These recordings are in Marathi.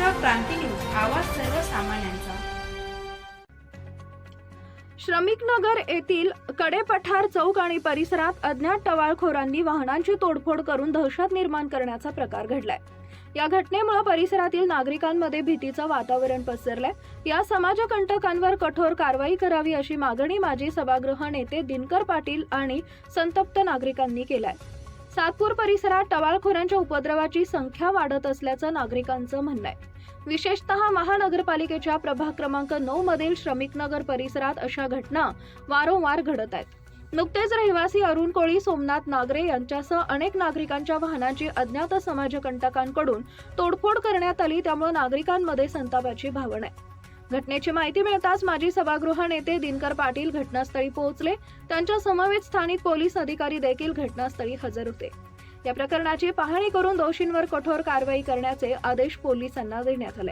महाराष्ट्र क्रांती न्यूज आवाज सर्वसामान्यांचा. श्रमिक नगर येथील कडेपठार चौक आणि परिसरात अज्ञात टवाळखोरांनी वाहनांची तोडफोड करून दहशत निर्माण करण्याचा प्रकार घडलाय. या घटनेमुळे परिसरातील नागरिकांमध्ये भीतीचं वातावरण पसरलंय. या समाजकंटकांवर कठोर कारवाई करावी अशी मागणी माजी सभागृह नेते दिनकर पाटील आणि संतप्त नागरिकांनी केलाय. सातपूर परिसरात टवाळखोरांच्या उपद्रवाची संख्या वाढत असल्याचं नागरिकांचं म्हणणं आहे. विशेषतः महानगरपालिकेच्या प्रभाग क्रमांक नऊ मधील श्रमिकनगर परिसरात अशा घटना वारंवार घडत आहेत. नुकतेच रहिवासी अरुण कोळी सोमनाथ नागरे यांच्यासह अनेक नागरिकांच्या वाहनांची अज्ञात समाजकंटकांकडून तोडफोड करण्यात आली त्यामुळे नागरिकांमध्ये संतापाची भावना आहे. घटनेची माहिती मिळताच माजी सभागृह नेते दिनकर पाटील घटनास्थळी पोहोचले. त्यांच्या समवेत स्थानिक पोलीस अधिकारी देखील घटनास्थळी हजर होते. या प्रकरणाची पाहणी करून दोषींवर कठोर कारवाई करण्याचे आदेश पोलिसांना देण्यात आले.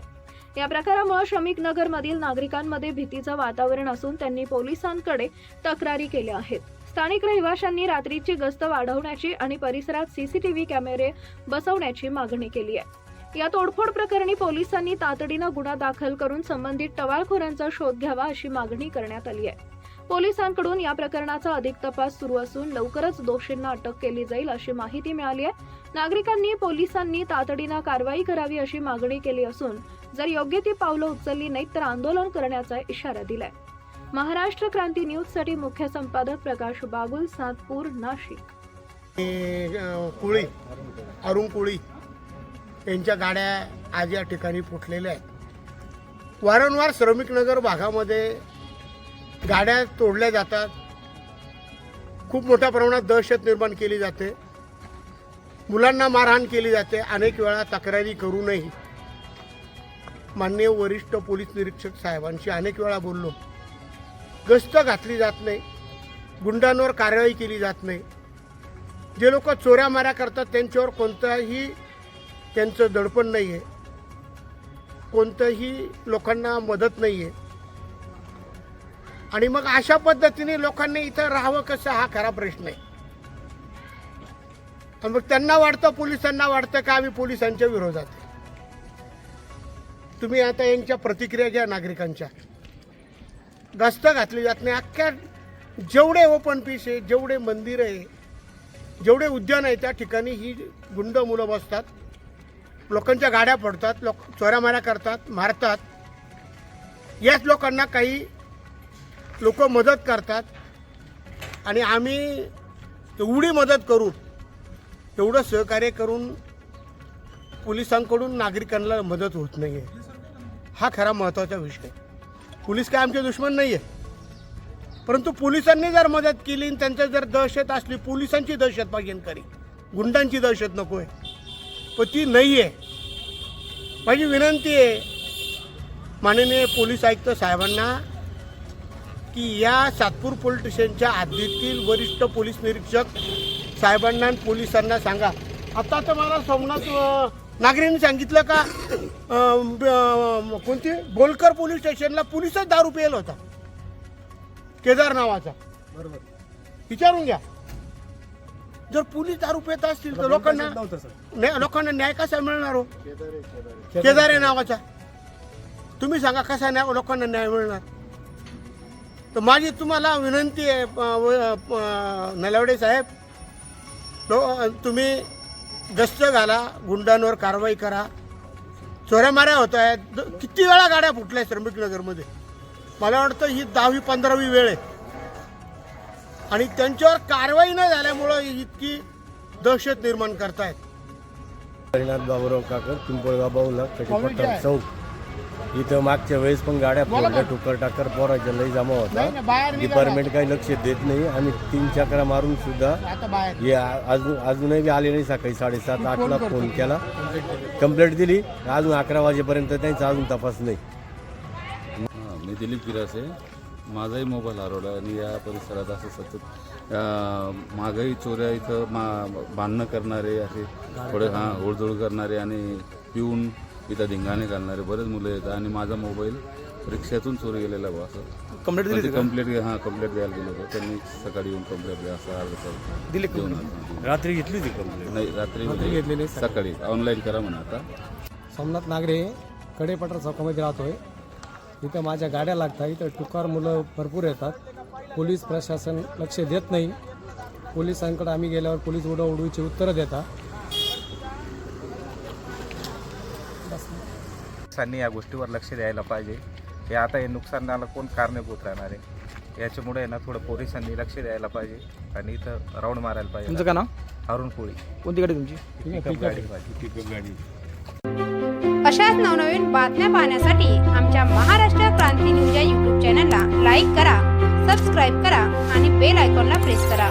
या प्रकारामुळे श्रमिक नगर मधील नागरिकांमध्ये भीतीचं वातावरण असून त्यांनी पोलिसांकडे तक्रारी केल्या आहेत. स्थानिक रहिवाशांनी रात्रीची गस्त वाढवण्याची आणि परिसरात सीसीटीव्ही कॅमेरे बसवण्याची मागणी केली आहे. या तोडफोड प्रकरणी पोलिसांनी तातडीनं गुन्हा दाखल करून संबंधित टवाळखोरांचा शोध घ्यावा अशी मागणी करण्यात आली आहे. पोलिसांकडून या प्रकरणाचा अधिक तपास सुरू असून लवकरच दोषींना अटक केली जाईल अशी माहिती मिळाली आहे. नागरिकांनी पोलिसांनी तातडीनं कारवाई करावी अशी मागणी केली असून जर योग्य ती पावलं उचलली नाहीत तर आंदोलन करण्याचा इशारा दिलाय. महाराष्ट्र क्रांती न्यूजसाठी मुख्य संपादक प्रकाश बागुल सातपूर नाशिक. आणि, कोळी अरुण कोळी यांच्या गाड्या आज या ठिकाणी फुटलेल्या आहेत. वारंवार श्रमिक नगर भागामध्ये गाड्या तोडल्या जातात. खूप मोठ्या प्रमाणात दहशत निर्माण केली जाते. मुलांना मारहाण केली जाते. अनेक वेळा तक्रारी करूनही. माननीय वरिष्ठ पोलीस निरीक्षक साहेबांशी अनेक वेळा बोललो. गस्त घातली जात नाही. गुंडांवर कारवाई केली जात नाही. जे लोक चोऱ्या माऱ्या करतात त्यांच्यावर कोणताही त्यांचं दडपण नाही आहे कोणतंही लोकांना मदत नाही आहे आणि मग अशा पद्धतीने लोकांनी इथं राहावं कसं हा खरा प्रश्न आहे. आणि मग त्यांना वाटतं पोलिसांना वाटतं का आम्ही पोलिसांच्या विरोधात तुम्ही आता यांच्या प्रतिक्रिया घ्या नागरिकांच्या. गस्त घातली जात नाही. अख्ख्या जेवढे ओपन पीस आहे जेवढे मंदिर आहे जेवढे उद्यान आहे त्या ठिकाणी ही गुंड मुलं बसतात. लोकांच्या गाड्या पडतात लोक चोऱ्यामाऱ्या करतात मारतात. याच लोकांना काही लोक मदत करतात. आणि आम्ही एवढी मदत करून एवढं सहकार्य करून पोलिसांकडून नागरिकांना मदत होत नाही आहे हा खरा महत्त्वाचा विषय पोलीस काय आमचे दुश्मन नाही आहे परंतु पोलिसांनी जर मदत केली आणि त्यांच्या जर दहशत असली पोलिसांची दहशत पाहिजे करी गुंडांची दहशत नको आहे पण ती नाही आहे माझी विनंती आहे माननीय पोलीस आयुक्त साहेबांना की या सातपूर पोलीस स्टेशनच्या हद्दीतील वरिष्ठ पोलीस निरीक्षक साहेबांना पोलिसांना सांगा. आता तर मला सोमनाथ नागरिकांनी सांगितलं का कोणती? बोलकर पोलीस स्टेशनला पोलीसच दारू पेल होता. केदार नावाचा. बरोबर. विचारून घ्या. जर पोलीस दारू पेत असतील तर लोकांना न्याय- लोकांना न्याय कसा मिळणार हो? केदारे नावाचा. तुम्ही सांगा कसा न्याय लोकांना न्याय मिळणार? तर माझी तुम्हाला विनंती आहे नलावडे साहेब तो तुम्ही गस्त घाला गुंडांवर कारवाई करा. चोऱ्यामाऱ्या होत आहेत. किती वेळा गाड्या फुटल्या श्रमिक नगरमध्ये? मला वाटतं ही दहावी पंधरावी वेळ आहे. आणि त्यांच्यावर कारवाई न झाल्यामुळं इतकी दहशत निर्माण करतायत. परिणाम बाबूराव काकर पिंपळगाव बाहुला चौक. इथं मागच्या वेळेस पण गाड्या फोडल्या. टुकर टाकर पोराच्या लई जमा होता. डिपार्टमेंट काही लक्ष देत नाही आम्ही तीन चक्रा मारून सुद्धा हे अजून अजूनही बी आले नाही सकाळी साडेसात आठला. फोन केला. कंप्लेंट दिली. अजून अकरा वाजेपर्यंत त्यांचा अजून तपास नाही. हां, मी दिलीप पिरासे माझाही मोबाईल हरवला आणि या परिसरात असं सतत मागही चोऱ्या इथं मा बांधणं करणारे असे थोडे हां ओळजोळ करणारे आणि पिऊन इथं धिंगाणे घालणारे बरेच मुलं येतात आणि माझा मोबाईल रिक्षातून चोरी गेलेला बा असं. कंप्लेंट दिली कंप्लेंट हां कंप्लेंट द्यायला गेलो होतो. त्यांनी सकाळी येऊन कंप्लेंट द्या असं अर्ज करून दिली आलो. रात्री घेतली होती कंप्लेंट नाही रात्री म्हणजे सकाळी. ऑनलाईन करा म्हणा आता. सोमनाथ नागरे कडेपठार चौकामध्ये राहतो आहे. इथं माझ्या गाड्या लागतात. इथं टुकार मुलं भरपूर येतात. पोलीस प्रशासन लक्ष देत नाही. पोलिसांकडे आम्ही गेल्यावर पोलीस उडवडूची उत्तरं देतात. पोलिसांनी या गोष्टीवर लक्ष द्यायला पाहिजे. हे आता हे नुकसानाला कोण कारणीभूत राहणार आहे? याच्यामुळे ना थोडं पोलिसांनी लक्ष द्यायला पाहिजे आणि इथं राऊंड मारायला पाहिजे. तुमचं का नाव? अरुण पोळी कोणती गाडी तुमची? पिकअप गाडी माझी पिकअप गाडी अशाच नवनवीन बातम्या पाहण्यासाठी आमच्या महाराष्ट्र क्रांती न्यूज या यूट्यूब चॅनलला लाईक करा सबस्क्राईब करा आणि बेल आयकॉनला प्रेस करा.